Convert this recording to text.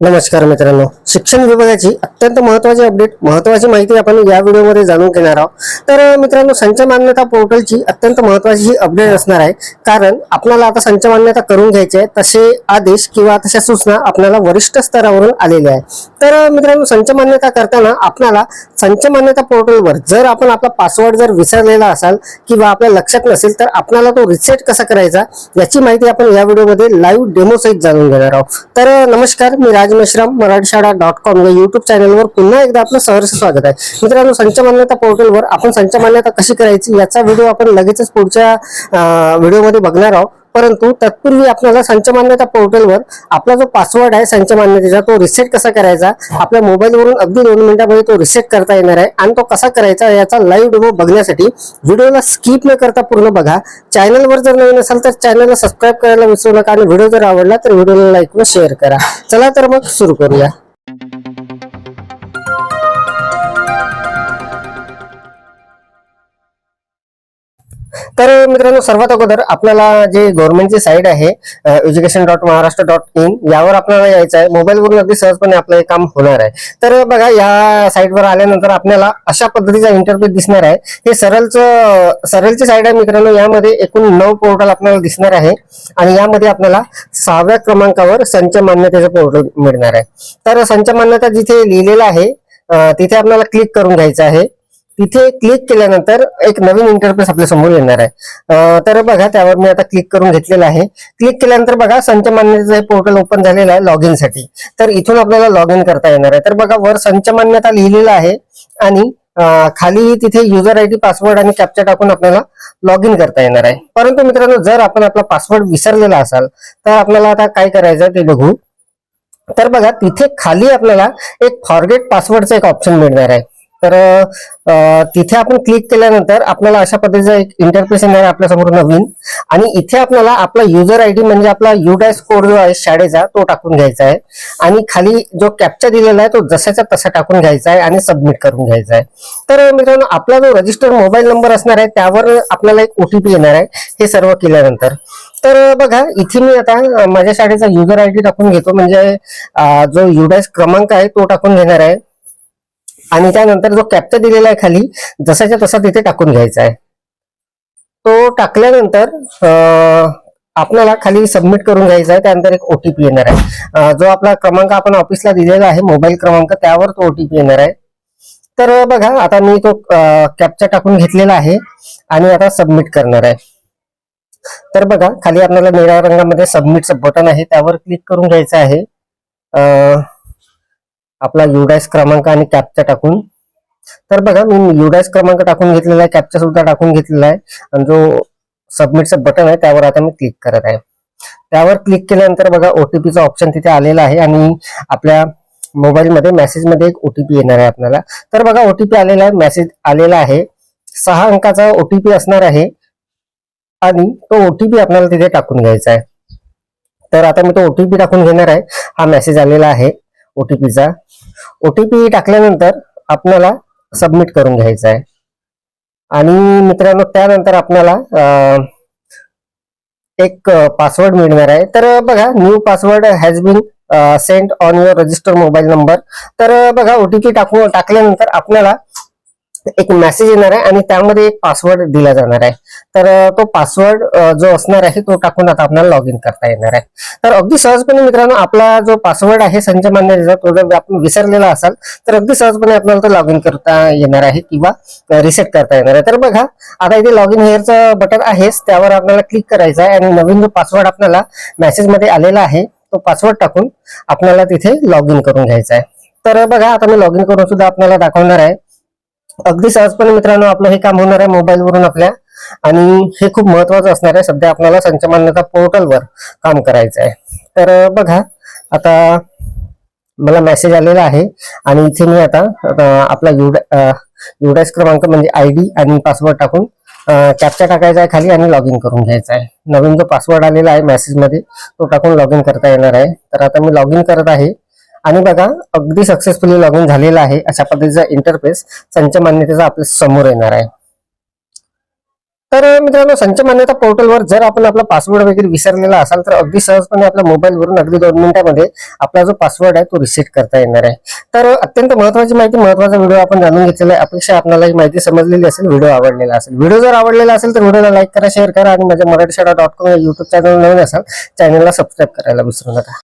नमस्कार मित्रांनो. शिक्षण विभागाची अत्यंत महत्वाची अपडेट महत्वाची माहिती आपण या व्हिडिओमध्ये जाणून घेणार आहोत. तर मित्रांनो संच मान्यता पोर्टलची अत्यंत महत्वाची ही अपडेट असणार आहे. कारण आपल्याला आता संच मान्यता करून घ्यायची आहे तसे आदेश किंवा तशा सूचना आपल्याला वरिष्ठ स्तरावरून आलेल्या आहे तर मित्रांनो संच मान्यता करताना आपल्याला संच मान्यता पोर्टलवर जर आपण आपला पासवर्ड जर विसरलेला असाल किंवा आपल्या लक्षात नसेल तर आपल्याला तो रिसेट कसा करायचा याची माहिती आपण या व्हिडिओमध्ये लाईव्ह डेमो सहित जाणून घेणार आहोत. तर नमस्कार मी राज मेश्राम मराठी शाळा डॉट कॉम या युट्यूब चॅनलवर पुन्हा एकदा आपलं सहर्ष स्वागत आहे. मित्रांनो संच मान्यता पोर्टलवर आपण संच मान्यता कशी करायची याचा व्हिडिओ आपण लगेचच पुढच्या व्हिडिओमध्ये बघणार आहोत. परंतु तत्पूर्वी आपल्याला संचमान्यता पोर्टलवर आपला जो पासवर्ड आहे संचमान्यतेचा तो रिसेट कसा करायचा? आपल्या मोबाईलवरून अगदी दोन मिनिटामध्ये तो रिसेट करता येणार आहे. आणि तो कसा करायचा याचा लाईव्ह डेमो बघण्यासाठी व्हिडिओला स्किप न करता पूर्ण बघा. चॅनलवर जर नवीन असाल तर चॅनलला सबस्क्राईब करायला विसरू नका. आणि व्हिडिओ जर आवडला तर व्हिडिओला लाईक व शेअर करा. चला तर मग सुरू करूया. तर मित्रांनो सर्वात अगोदर आपल्याला जे गव्हर्नमेंटची साईट आहे education dot Maharashtra dot in यावर आपल्याला यायचं आहे. मोबाईलवरून अगदी सहजपणे आपलं हे काम होणार आहे. तर बघा या साईटवर आल्यानंतर आपल्याला अशा पद्धतीचा इंटरव्ह्यू दिसणार आहे. हे सरळचं सरळची साईट आहे मित्रांनो. यामध्ये एकूण नऊ पोर्टल आपल्याला दिसणार आहे. आणि यामध्ये आपल्याला सहाव्या क्रमांकावर संच मान्यतेचं पोर्टल मिळणार आहे. तर संच मान्यता जिथे लिहिलेलं आहे तिथे आपल्याला क्लिक करून घ्यायचं आहे. तिथे क्लिक केल्यानंतर एक नवीन इंटरफेस आपल्यासमोर येणार आहे. तर बघा त्यावर मी आता क्लिक करून घेतलेला आहे. क्लिक केल्यानंतर बघा संच मान्यतेचं हे पोर्टल ओपन झालेलं आहे लॉग इनसाठी. तर इथून आपल्याला लॉग इन करता येणार आहे. तर बघा वर संच मान्यता लिहिलेलं आहे आणि खाली तिथे युजर आय डी पासवर्ड आणि कॅप्चा टाकून आपल्याला लॉग इन करता येणार आहे. परंतु मित्रांनो जर आपण आपला पासवर्ड विसरलेला असाल तर आपल्याला आता काय करायचं ते बघू. तर बघा तिथे खाली आपल्याला एक फॉरगेट पासवर्डचं एक ऑप्शन मिळणार आहे. तर तिथे आपण क्लिक केल्यानंतर आपल्याला अशा पद्धतीचा एक इंटरफेस येणार आहे आपल्यासमोर नवीन. आणि इथे आपल्याला आपला युजर आय डी म्हणजे आपला युडॅश कोड जो आहे शाळेचा तो टाकून घ्यायचा आहे. आणि खाली जो कॅप्चा दिलेला आहे तो जसाचा तसा टाकून घ्यायचा आहे आणि सबमिट करून घ्यायचा आहे. तर मित्रांनो आपला जो रजिस्टर मोबाईल नंबर असणार आहे त्यावर आपल्याला एक ओटीपी येणार आहे. हे सर्व केल्यानंतर. तर बघा इथे मी आता माझ्या शाळेचा युजर आय डी टाकून घेतो. म्हणजे जो युडॅश क्रमांक आहे तो टाकून घेणार आहे. आणि त्यानंतर जो कॅप्चा दिलेला आहे खाली जसाच्या तसा तिथे टाकून घ्यायचा आहे. तो टाकल्यानंतर आपल्याला खाली सबमिट करून घ्यायचा आहे. त्यानंतर एक ओटीपी येणार आहे. जो आपला क्रमांक आपण ऑफिसला दिलेला आहे मोबाईल क्रमांक त्यावर तो ओटीपी येणार आहे. तर बघा आता मी तो कॅप्चा टाकून घेतलेला आहे आणि आता सबमिट करणार आहे. तर बघा खाली आपल्याला निळ्या रंगामध्ये सबमिटचं बटन आहे. त्यावर क्लिक करून घ्यायचं आहे. अं, आपला युडायस क्रमांक आणि कॅपचा टाकून. तर बघा मी युडायस क्रमांक टाकून घेतलेला आहे कॅपचा सुद्धा टाकून घेतलेला आहे. आणि जो सबमिटचं बटन आहे त्यावर आता मी क्लिक करत आहे. त्यावर क्लिक केल्यानंतर बघा ओटीपीचा ऑप्शन तिथे आलेला आहे आणि आपल्या मोबाईलमध्ये मेसेजमध्ये एक ओटीपी येणार आहे आपल्याला. तर बघा ओटीपी आलेला आहे मेसेज आलेला आहे. सहा अंकाचा ओटीपी असणार आहे आणि तो ओटीपी आपल्याला तिथे टाकून घ्यायचा आहे. तर आता मी तो ओटीपी टाकून घेणार आहे. हा मेसेज आलेला आहे. ओटीपीचा ओटीपी टाकल्यानंतर आपल्याला सबमिट करून घ्यायचा आहे. आणि मित्रांनो त्यानंतर आपल्याला एक पासवर्ड मिळणार आहे. तर बघा new password has been sent on your register mobile number तर बघा ओटीपी टाकून टाकल्यानंतर आपल्याला एक मेसेज येणार आहे आणि त्यामध्ये एक पासवर्ड दिला जाणार आहे. तर तो पासवर्ड जो असणार आहे तो टाकून आता आपल्याला लॉग इन करता येणार आहे. तर अगदी सहजपणे मित्रांनो आपला जो पासवर्ड आहे संजय मान्यतेचा तो जर आपण विसरलेला असाल तर अगदी सहजपणे आपल्याला तो लॉग इन करता येणार आहे किंवा रिसेट करता येणार आहे. तर बघा आता इथे लॉग इन हेअरचं बटन आहेच त्यावर आपल्याला क्लिक करायचं आहे आणि नवीन जो पासवर्ड आपल्याला मेसेजमध्ये आलेला आहे तो पासवर्ड टाकून आपल्याला तिथे लॉग इन करून घ्यायचा आहे. तर बघा आता मी लॉग इन करून सुद्धा आपल्याला दाखवणार आहे. अगदी सहजपणे मित्रांनो आपलं हे काम होणार आहे मोबाईल वरून आपल्या. आणि हे खूप महत्वाचं असणार आहे सध्या आपल्याला संच मान्यता पोर्टलवर काम करायचं आहे. तर बघा आता मला मेसेज आलेला आहे. आणि इथे मी आता आपला युडा युडायस क्रमांक म्हणजे आय डी आणि पासवर्ड टाकून कॅप्चा टाकायचा आहे खाली आणि लॉग इन करून घ्यायचा आहे. नवीन जो पासवर्ड आलेला आहे मेसेजमध्ये तो टाकून लॉग इन करता येणार आहे. तर आता मी लॉग इन करत आहे. आणि बघा अगदी सक्सेसफुली लॉग इन झालेला आहे अशा पद्धतीचा इंटरफेस संच मान्यतेचा आपल्यासमोर येणार आहे. तर मित्रांनो संच मान्यता पोर्टलवर जर आपण आपला पासवर्ड वगैरे विसरलेला असाल तर अगदी सहजपणे आपल्या मोबाईलवरून अगदी दोन मिनिटांमध्ये आपला जो पासवर्ड आहे तो रिसेट करता येणार आहे. तर अत्यंत महत्वाची माहिती महत्त्वाचा व्हिडिओ आपण जाणून घेतलेला आहे. अपेक्षा आपल्याला ही माहिती समजलेली असेल व्हिडिओ आवडलेला असेल. व्हिडिओ जर आवडलेला असेल तर व्हिडिओला लाईक करा शेअर करा आणि माझ्या मराठी शाळा डॉट कॉम या युट्यूब चॅनल नवीन असाल चॅनलला सबस्क्राईब करायला विसरू नका.